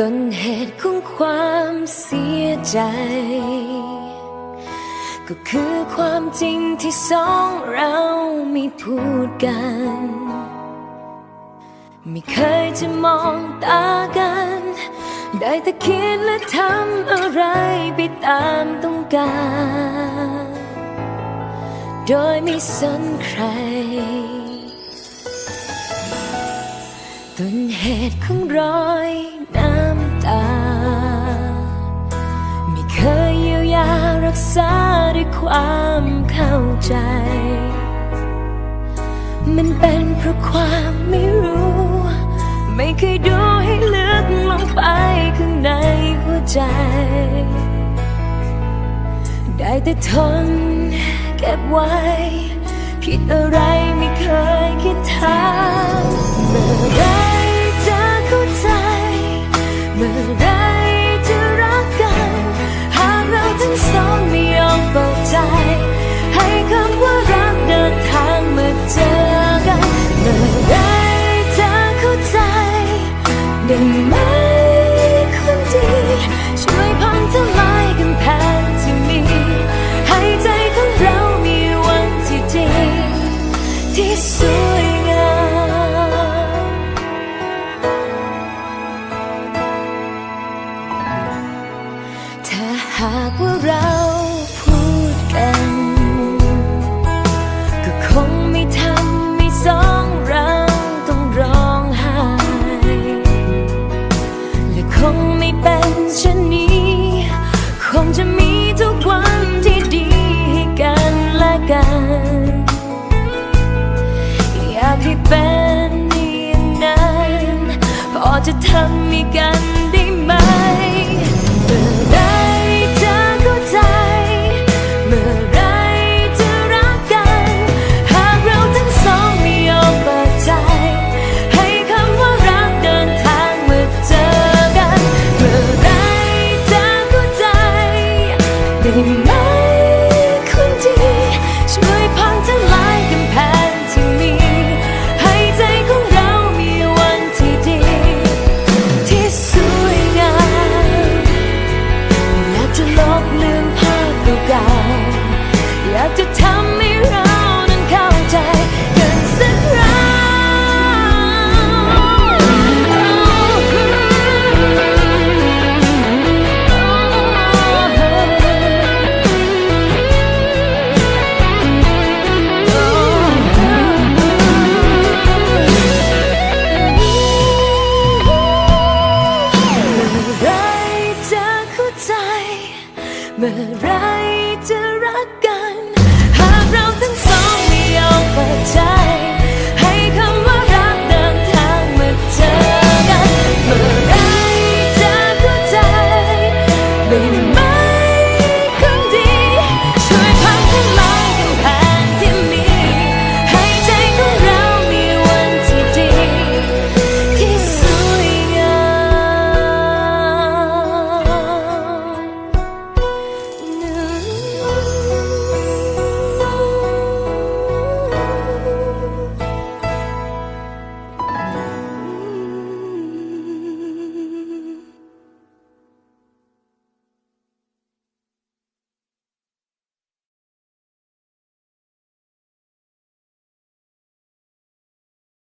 ต้นเหตุของความเสียใจ ก็คือความจริงที่สองเราไม่พูดกัน ไม่เคยจะมองตากัน ได้แต่คิดและทำอะไรไปตามต้องการ โดยไม่สนใครต้นเหตุของรอย กษาด้วยความเข้าใจ มันเป็นเพราะความไม่รู้ ไม่เคยดูให้ลึกลงไปข้างในหัวใจ ได้แต่ทนเก็บไว้ ผิดอะไรไม่เคยคิดถา ไจะทำให้กันได้ไหม เมื่อไรจะรักกัน